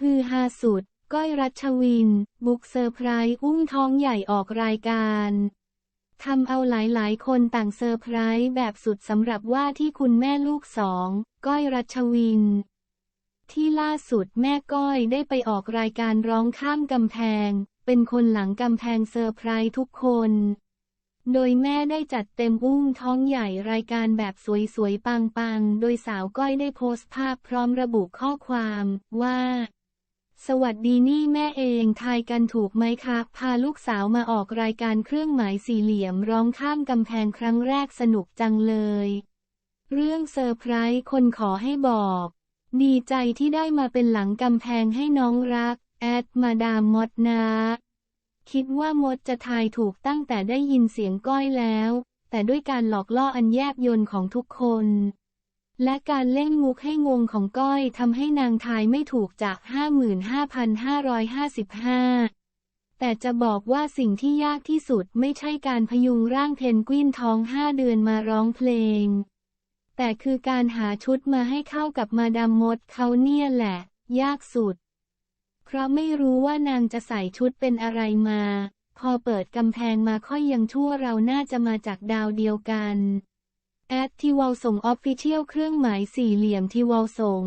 ฮือฮาสุด ก้อยรัชวิน บุกเซอร์ไพรส์อุ้มท้องใหญ่ออกรายการทำเอาหลายๆ คนต่างเซอร์ไพรส์แบบสุดสำหรับว่าที่คุณแม่ลูกสอง ก้อยรัชวิน ที่ล่าสุดแม่ก้อยได้ไปออกรายการร้องข้ามกำแพง เป็นคนหลังกำแพงเซอร์ไพรส์ทุกคน โดยแม่ได้จัดเต็มอุ้มท้องใหญ่รายการแบบสวยๆ ปังๆ โดยสาวก้อยได้โพสต์ภาพพร้อมระบุข้อความว่า สวัสดีนี่แม่เองทายกันถูกไหมคะพาลูกสาวมาออกรายการเครื่องหมายสี่เหลี่ยมร้องข้ามกำแพงครั้งแรกสนุกจังเลย เรื่องเซอร์ไพรส์คนขอให้บอก ดีใจที่ได้มาเป็นหลังกำแพงให้น้องรัก แอดมาดามมดนาคิดว่ามดจะทายถูกตั้งแต่ได้ยินเสียงก้อยแล้ว แต่ด้วยการหลอกล่ออันแยบยนของทุกคน และการเล่นมุกให้งงของก้อยทำให้นางทายไม่ถูกจาก 55,555 แต่จะบอกว่าสิ่งที่ยากที่สุดไม่ใช่การพยุงร่างเพนกวินท้องห้าเดือนมาร้องเพลง แต่คือการหาชุดมาให้เข้ากับมาดามมดเขาเนี่ยแหละ ยากสุด เพราะไม่รู้ว่านางจะใส่ชุดเป็นอะไรมา พอเปิดกำแพงมาค่อยยังชั่วเราน่าจะมาจากดาวเดียวกัน แอดทีวอลส่งออฟฟิเชียลเครื่องหมายสี่เหลี่ยมทีวอลส่ง